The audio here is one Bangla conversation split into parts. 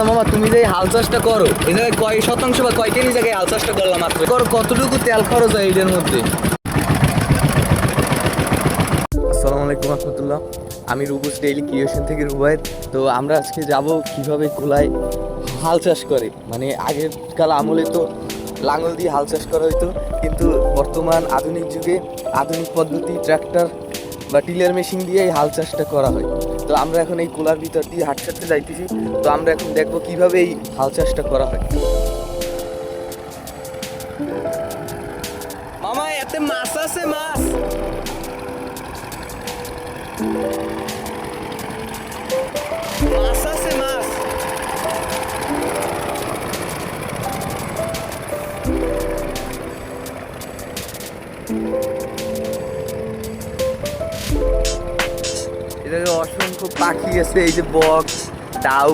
আচ্ছা মামা, তুমি যে হাল চাষটা করো জায়গায় কয় শতাংশ বা কয় কেজি জায়গায় হাল চাষটা করলাম মাত্র? করো, কতটুকু তেল খরচ হয় এটার মধ্যে? আসসালামু আলাইকুম রহমতুল্লাহ। আমি রুবুস ডেইলি ক্রিয়েশন থেকে রুবায়েত। তো আমরা আজকে যাব কীভাবে কোলায় হাল চাষ করে। মানে আগের কাল আমলে তো লাঙল দিয়ে হাল চাষ করা হতো কিন্তু বর্তমান আধুনিক যুগে আধুনিক পদ্ধতি, ট্র্যাক্টর বা টিলার মেশিন দিয়ে এই হাল চাষটা করা হয়। তো আমরা এখন এই কোলার ভিতর দিয়ে হাট চাষতে যাইতেছি। তো আমরা এখন দেখব কীভাবে এই হাল চাষটা করা হয়। মামা, এতে মাছ মাছ। মাছ আছে, মাছ। এখানে অসংখ্য পাখি আছে, এই যে বক, ডাউ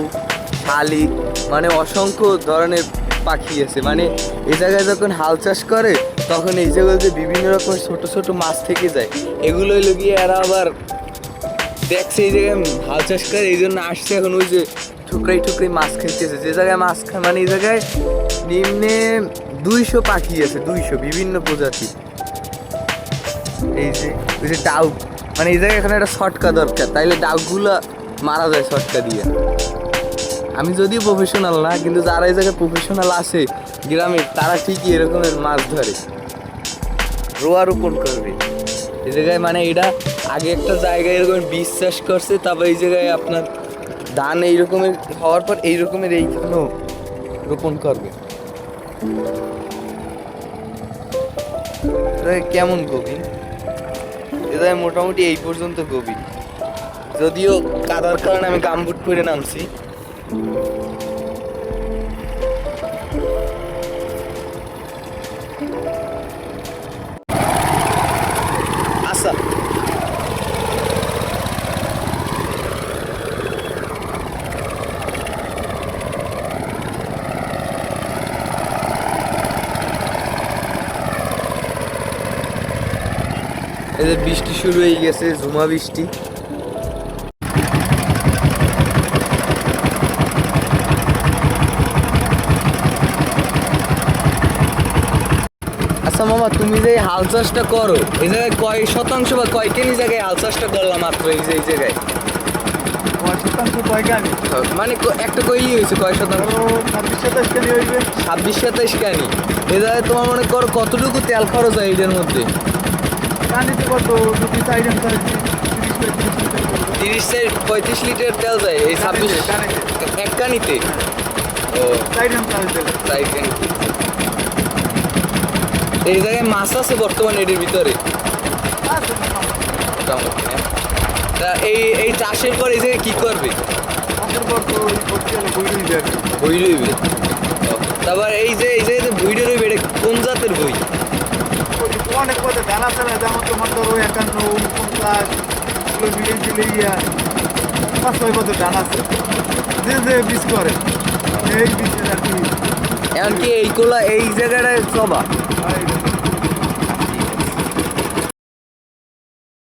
শালিক মানে অসংখ্য ধরনের পাখি আছে। মানে এই জায়গায় যখন হাল চাষ করে, তখন এই জায়গাতে বিভিন্ন রকমের ছোট ছোট মাছ থেকে যায়। এগুলোই লগিয়ে এরা আবার দেখছে এই জায়গায় হাল চাষ করে, এই জন্য আসছে এখন ওই যে ঠুকরাই ঠুকরাই মাছ খেতেছে। যে জায়গায় মাছ খায় মানে এই জায়গায় নিম্নে দুইশো পাখি আছে, দুইশো বিভিন্ন প্রজাতি এই যে, ওই যে ডাউক মানে এই জায়গায় এখানে একটা শটকা দরকার, তাইলে ডাউকগুলো মারা যায় শটকা দিয়ে। আমি যদিও প্রফেশনাল না, কিন্তু যারা এই জায়গায় প্রফেশনাল আছে, গ্রামে, তারা ঠিকই এরকমের মাছ ধরে। রোয়া রোপণ করবে। এই জায়গায় মানে এটা আগে একটা জায়গায় এরকম চাষ করছে, তারপর এই জায়গায় আপনার ধান এই রকমের হওয়ার পর এই রকমের এইখানেও রোপণ করবে। কেমন গভীর? এটা মোটামুটি এই পর্যন্ত গভীর যদিও কাদার কারণে আমি গামবুট পরে নামছি আচ্ছা এদের বৃষ্টি শুরু হয়ে গেছে ঝুমা বৃষ্টি। আচ্ছা মামা তুমি যে হাল চাষটা করো এই জায়গায় কয় শতাংশ বা কয় কেজি জায়গায় হাল চাষটা করলাম মাত্র এই যে এই জায়গায়? মানে একটা কইলি হয়েছে কয় শতাংশ? ছাব্বিশ সাতাশ কেজি হইবে। ছাব্বিশ সাতাইশ কানি। জায়গায় তোমার মনে করো কতটুকু তেল খরচ হয় এইটার মধ্যে? কত তিরিশ পঁয়ত্রিশ লিটার তেল যায় এই ছাব্বিশ এক কানিতে ও। আইটেম চার্জ দেবে কানিতে এই জায়গায় মাছ আছে বর্তমানে এটির ভিতরে? মোটামুটি, হ্যাঁ। তা এই এই চাষের পর এই জায়গায় কি করবে? মাসের পর তো ওই করতে হলে বই রইবে আর কি বই রইবে ও, তারপর এই যে এই জায়গায় বইটা রইবে এটা কোন জাতের বই ওই যে অনেক পথে জানা ছাড়া যেমন তোমার ধরো একান্ন উনপঞ্চাশ এগুলো মিলিয়ে দিলে ইয়া পাঁচ ছয় পথে ডান আছে। যে যে বীজ করে এই বীজের আর কি এমনকি এই কোলা এই জায়গাটায় সবা?